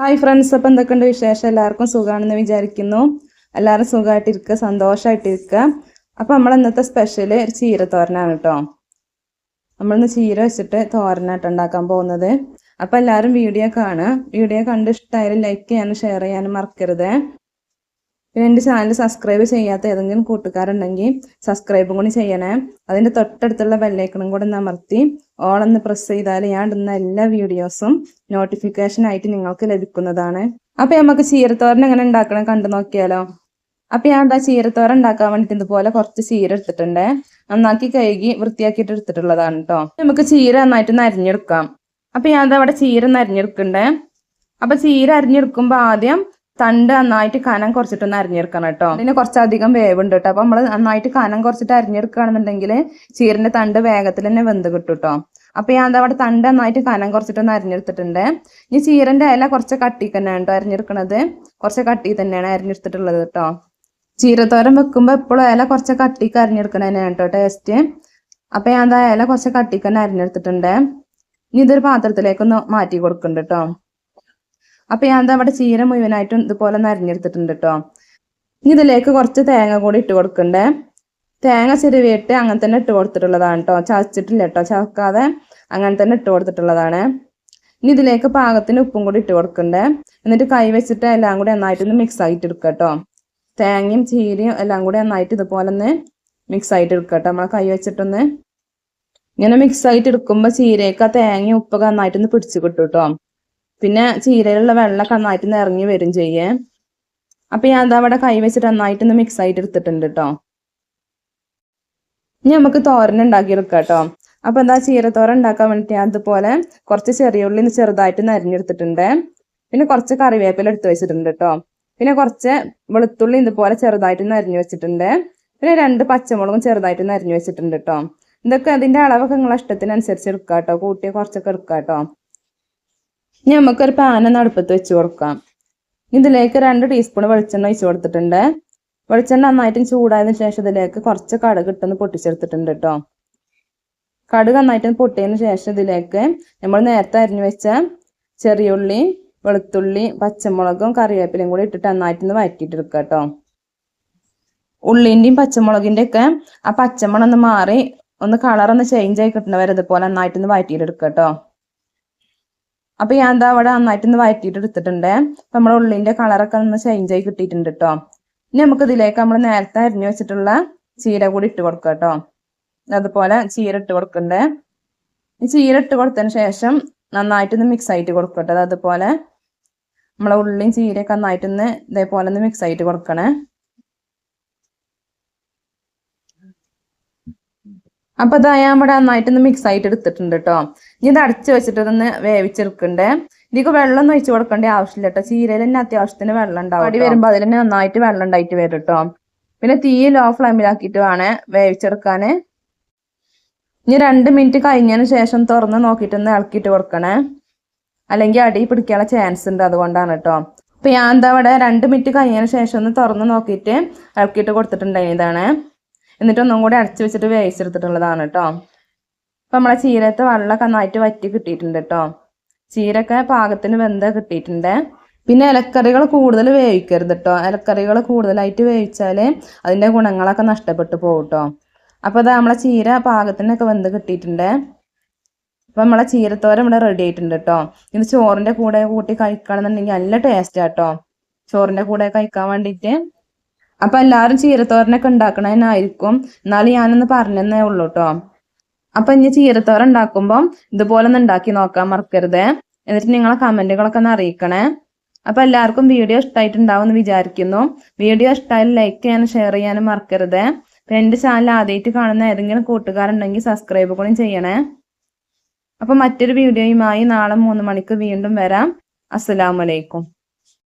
Hi friends അപ്പം എന്തൊക്കെയുണ്ട് വിശേഷം? എല്ലാവർക്കും സുഖമാണെന്ന് വിചാരിക്കുന്നു. എല്ലാവരും സുഖമായിട്ടിരിക്കുക സന്തോഷമായിട്ടിരിക്കുക അപ്പം നമ്മൾ ഇന്നത്തെ സ്പെഷ്യൽ ഒരു ചീര തോരനാണ് കേട്ടോ നമ്മളിന്ന് ചീര വെച്ചിട്ട് തോരനായിട്ട് ഉണ്ടാക്കാൻ പോകുന്നത്. അപ്പം എല്ലാവരും വീഡിയോ കാണുക. വീഡിയോ കണ്ട് ഇഷ്ടമായാലും ലൈക്ക് ചെയ്യാനും ഷെയർ ചെയ്യാനും മറക്കരുത്. പിന്നെ എന്റെ ചാനൽ സബ്സ്ക്രൈബ് ചെയ്യാത്ത ഏതെങ്കിലും കൂട്ടുകാരുണ്ടെങ്കിൽ സബ്സ്ക്രൈബും കൂടി ചെയ്യണേ. അതിന്റെ തൊട്ടടുത്തുള്ള ബെല്ലൈക്കണും കൂടെ അമർത്തി ഓളൊന്ന് പ്രസ് ചെയ്താൽ ഞാൻ ഇടുന്ന എല്ലാ വീഡിയോസും നോട്ടിഫിക്കേഷൻ ആയിട്ട് നിങ്ങൾക്ക് ലഭിക്കുന്നതാണ്. അപ്പം നമുക്ക് ചീരത്തോരൻ എങ്ങനെ ഉണ്ടാക്കണം കണ്ടു നോക്കിയാലോ? അപ്പം ഞാൻ എന്താ ചീരത്തോരൻ ഉണ്ടാക്കാൻ വേണ്ടിയിട്ട് ഇതുപോലെ കുറച്ച് ചീര എടുത്തിട്ടുണ്ട്. നന്നാക്കി കഴുകി വൃത്തിയാക്കിയിട്ട് എടുത്തിട്ടുള്ളതാണ് കേട്ടോ നമുക്ക് ചീര നന്നായിട്ട് നരിഞ്ഞെടുക്കാം. അപ്പം ഞാൻ അവിടെ ചീര നരിഞ്ഞെടുക്കണ്ടേ അപ്പം ചീര അരിഞ്ഞെടുക്കുമ്പോൾ ആദ്യം തണ്ട് നന്നായിട്ട് കനം കുറച്ചിട്ടൊന്ന് അരിഞ്ഞെടുക്കണം കേട്ടോ. പിന്നെ കുറച്ചധികം വേവുണ്ട് കേട്ടോ. അപ്പൊ നമ്മൾ നന്നായിട്ട് കനം കുറച്ചിട്ട് അരിഞ്ഞെടുക്കുകയാണെന്നുണ്ടെങ്കിൽ ചീരന്റെ തണ്ട് വേഗത്തിൽ തന്നെ വെന്ത് കിട്ടും കേട്ടോ. അപ്പൊ ഞാൻ അവിടെ തണ്ട് നന്നായിട്ട് കനം കുറച്ചിട്ടൊന്ന് അരിഞ്ഞെടുത്തിട്ടുണ്ട്. ഇനി ചീരന്റെ ഇല കുറച്ച് കട്ടി തന്നെയാണ് കേട്ടോ അരിഞ്ഞെടുക്കണത്. കുറച്ച് കട്ടി തന്നെയാണ് അരിഞ്ഞെടുത്തിട്ടുള്ളത് കേട്ടോ. ചീരത്തോരൻ വെക്കുമ്പോൾ എപ്പോഴും ഇല കുറച്ച് കട്ടിക്ക് അരിഞ്ഞെടുക്കണ തന്നെയാണ് കേട്ടോ ടേസ്റ്റ്. അപ്പൊ ഞാൻ ഇല കുറച്ച് കട്ടിക്ക് തന്നെ അരിഞ്ഞെടുത്തിട്ടുണ്ട്. ഇനി ഇതൊരു പാത്രത്തിലേക്കൊന്ന് മാറ്റി കൊടുക്കുന്നുണ്ട് കേട്ടോ. അപ്പൊ ഞാൻ അവിടെ ചീര മുഴുവനായിട്ടും ഇതുപോലെ നരിഞ്ഞെടുത്തിട്ടുണ്ട് കേട്ടോ ഇനി ഇതിലേക്ക് കുറച്ച് തേങ്ങ കൂടി ഇട്ട് കൊടുക്കണ്ടേ. തേങ്ങ ചെരുവിയിട്ട് അങ്ങനെ തന്നെ ഇട്ട് കൊടുത്തിട്ടുള്ളതാണ് കേട്ടോ ചതച്ചിട്ടില്ല കേട്ടോ ചതക്കാതെ അങ്ങനെ തന്നെ ഇട്ട് കൊടുത്തിട്ടുള്ളതാണ്. ഇനി ഇതിലേക്ക് പാകത്തിന് ഉപ്പും കൂടി ഇട്ട് കൊടുക്കണ്ടേ. എന്നിട്ട് കൈ വെച്ചിട്ട് എല്ലാം കൂടി നന്നായിട്ടൊന്ന് മിക്സ് ആയിട്ട് എടുക്കുക കേട്ടോ തേങ്ങയും ചീരയും എല്ലാം കൂടി നന്നായിട്ട് ഇതുപോലെ ഒന്ന് മിക്സ് ആയിട്ട് എടുക്കുക കേട്ടോ നമ്മളെ കൈ വെച്ചിട്ടൊന്ന് ഇങ്ങനെ മിക്സ് ആയിട്ട് എടുക്കുമ്പോൾ ചീരയൊക്കെ തേങ്ങയും ഉപ്പൊക്കെ നന്നായിട്ടൊന്ന് പിടിച്ചു കിട്ടും കേട്ടോ പിന്നെ ചീരയിലുള്ള വെള്ളമൊക്കെ നന്നായിട്ട് നിറഞ്ഞു വരും ചെയ്യേ. അപ്പൊ ഞാൻ അതവിടെ കൈ വെച്ചിട്ട് നന്നായിട്ടൊന്ന് മിക്സ് ആയിട്ട് എടുത്തിട്ടുണ്ട് കേട്ടോ ഇനി നമുക്ക് തോരൻ ഉണ്ടാക്കി എടുക്കാം കേട്ടോ അപ്പൊ എന്താ ചീരത്തോരൻ ഉണ്ടാക്കാൻ വേണ്ടിട്ട് ഞാൻ അതുപോലെ കുറച്ച് ചെറിയ ഉള്ളി ചെറുതായിട്ട് നരിഞ്ഞെടുത്തിട്ടുണ്ട്. പിന്നെ കുറച്ച് കറിവേപ്പില എടുത്ത് വെച്ചിട്ടുണ്ട് കേട്ടോ പിന്നെ കുറച്ച് വെളുത്തുള്ളി ഇതുപോലെ ചെറുതായിട്ട് നരിഞ്ഞു വെച്ചിട്ടുണ്ട്. പിന്നെ രണ്ട് പച്ചമുളകും ചെറുതായിട്ട് നരിഞ്ഞു വെച്ചിട്ടുണ്ട് കേട്ടോ ഇതൊക്കെ അതിന്റെ അളവൊക്കെ നിങ്ങളെ ഇഷ്ടത്തിനനുസരിച്ച് എടുക്കാം കേട്ടോ കൂട്ടിയ കുറച്ചൊക്കെ എടുക്കാം കേട്ടോ ഇനി നമുക്കൊരു പാന നടുപ്പത്ത് വെച്ച് കൊടുക്കാം. ഇതിലേക്ക് രണ്ട് ടീസ്പൂൺ വെളിച്ചെണ്ണ ഒഴിച്ചു കൊടുത്തിട്ടുണ്ട്. വെളിച്ചെണ്ണ നന്നായിട്ട് ചൂടായതിനു ശേഷം ഇതിലേക്ക് കുറച്ച് കടുക് ഇട്ടൊന്ന് പൊട്ടിച്ചെടുത്തിട്ടുണ്ട് കേട്ടോ കടുക് നന്നായിട്ട് പൊട്ടിയതിന് ശേഷം ഇതിലേക്ക് നമ്മൾ നേരത്തെ അരിഞ്ഞു വെച്ച ചെറിയുള്ളി വെളുത്തുള്ളി പച്ചമുളകും കറിവേപ്പിലയും കൂടി ഇട്ടിട്ട് നന്നായിട്ടൊന്ന് വഴറ്റിയിട്ടെടുക്കുക കേട്ടോ ഉള്ളിന്റെയും പച്ചമുളകിന്റെ ഒക്കെ ആ പച്ചമുളക് ഒന്ന് മാറി ഒന്ന് കളറൊന്ന് ചേഞ്ച് ആയി കിട്ടുന്നവരെ ഇതുപോലെ നന്നായിട്ടൊന്ന് വഴറ്റിയിട്ടെടുക്കുക കേട്ടോ അപ്പൊ ഞാൻ എന്താ അവിടെ നന്നായിട്ടൊന്ന് വഴറ്റിയിട്ട് എടുത്തിട്ടുണ്ട് അപ്പൊ നമ്മുടെ ഉള്ളിന്റെ കളറൊക്കെ ഒന്ന് ചേഞ്ച് ആയി കിട്ടിയിട്ടുണ്ട് കേട്ടോ ഇനി നമുക്ക് ഇതിലേക്ക് നമ്മൾ നേരത്തെ അരിഞ്ഞു വെച്ചിട്ടുള്ള ചീര കൂടി ഇട്ട് കൊടുക്കുക കേട്ടോ അതുപോലെ ചീര ഇട്ട് കൊടുക്കണ്ടേ. ഈ ചീര ഇട്ട് കൊടുത്തതിന് ശേഷം നന്നായിട്ടൊന്ന് മിക്സ് ആയിട്ട് കൊടുക്കട്ടെ അതുപോലെ നമ്മളെ ഉള്ളിയും ചീരയൊക്കെ നന്നായിട്ടൊന്ന് ഇതേപോലെ ഒന്ന് മിക്സ് ആയിട്ട് കൊടുക്കണേ. അപ്പൊ ഇതാ ഇവിടെ നന്നായിട്ടൊന്ന് മിക്സ് ആയിട്ട് എടുത്തിട്ടുണ്ട് കേട്ടോ ഇനി ഇത് അടച്ചു വെച്ചിട്ട് ഇതൊന്ന് വേവിച്ചെടുക്കണ്ടേ. ഇതിക്ക് വെള്ളം ഒഴിച്ച് കൊടുക്കേണ്ട ആവശ്യമില്ല കേട്ടോ ചീരയിൽ തന്നെ അത്യാവശ്യത്തിന് വെള്ളം ഉണ്ടാവും അടി വരുമ്പോൾ അതിൽ തന്നെ നന്നായിട്ട് വെള്ളം ഉണ്ടായിട്ട് വരും കേട്ടോ പിന്നെ തീ ലോ ഫ്ലെയിമിലാക്കിയിട്ട് വേണേ വേവിച്ചെടുക്കാന്. ഇനി രണ്ട് മിനിറ്റ് കഴിഞ്ഞതിന് ശേഷം തുറന്ന് നോക്കിയിട്ടൊന്ന് ഇളക്കിയിട്ട് കൊടുക്കണേ. അല്ലെങ്കിൽ അടി പിടിക്കാനുള്ള ചാൻസ് ഉണ്ട് അതുകൊണ്ടാണ് കേട്ടോ അപ്പൊ ഞാൻ എന്താ ഇവിടെ രണ്ട് മിനിറ്റ് കഴിഞ്ഞതിന് ശേഷം ഒന്ന് തുറന്ന് നോക്കിയിട്ട് ഇളക്കിയിട്ട് കൊടുത്തിട്ടുണ്ടായിരുന്നു ഇതാണ് എന്നിട്ടൊന്നും കൂടി അടച്ചു വെച്ചിട്ട് വേവിച്ചെടുത്തിട്ടുള്ളതാണ് കേട്ടോ അപ്പൊ നമ്മളെ ചീരത്തെ വെള്ളമൊക്കെ നന്നായിട്ട് വറ്റി കിട്ടിയിട്ടുണ്ട് കേട്ടോ ചീരൊക്കെ പാകത്തിന് വെന്ത കിട്ടിയിട്ടുണ്ട്. പിന്നെ ഇലക്കറികൾ കൂടുതൽ വേവിക്കരുത് കേട്ടോ ഇലക്കറികൾ കൂടുതലായിട്ട് വേവിച്ചാൽ അതിന്റെ ഗുണങ്ങളൊക്കെ നഷ്ടപ്പെട്ടു പോകും കേട്ടോ അപ്പോൾ അത് നമ്മളെ ചീര പാകത്തിനൊക്കെ വെന്ത് കിട്ടിയിട്ടുണ്ട്. അപ്പം നമ്മളെ ചീരത്തോരം ഇവിടെ റെഡി ആയിട്ടുണ്ട് കേട്ടോ ഇത് ചോറിന്റെ കൂടെ കൂട്ടി കഴിക്കണമെന്നുണ്ടെങ്കിൽ നല്ല ടേസ്റ്റാണ് കേട്ടോ ചോറിന്റെ കൂടെ കഴിക്കാൻ വേണ്ടിയിട്ട്. അപ്പം എല്ലാവരും ചീരത്തോരനൊക്കെ ഉണ്ടാക്കണതിനായിരിക്കും. എന്നാലും ഞാനൊന്ന് പറഞ്ഞതേ ഉള്ളൂ കേട്ടോ അപ്പൊ ഇനി ചീരത്തോറ ഉണ്ടാക്കുമ്പോൾ ഇതുപോലെ ഒന്ന് ഉണ്ടാക്കി നോക്കാൻ മറക്കരുത്. എന്നിട്ട് നിങ്ങളെ കമന്റുകളൊക്കെ ഒന്ന് അറിയിക്കണേ. അപ്പൊ എല്ലാവർക്കും വീഡിയോ ഇഷ്ടമായിട്ടുണ്ടാവും എന്ന് വിചാരിക്കുന്നു. വീഡിയോ ഇഷ്ടമായാലും ലൈക്ക് ചെയ്യാനും ഷെയർ ചെയ്യാനും മറക്കരുത്. എന്റെ ചാനൽ ആദ്യമായിട്ട് കാണുന്ന ഏതെങ്കിലും കൂട്ടുകാരുണ്ടെങ്കിൽ സബ്സ്ക്രൈബ് കൂടി ചെയ്യണേ. അപ്പൊ മറ്റൊരു വീഡിയോയുമായി നാളെ മൂന്ന് മണിക്ക് വീണ്ടും വരാം. അസ്സലാമലൈക്കും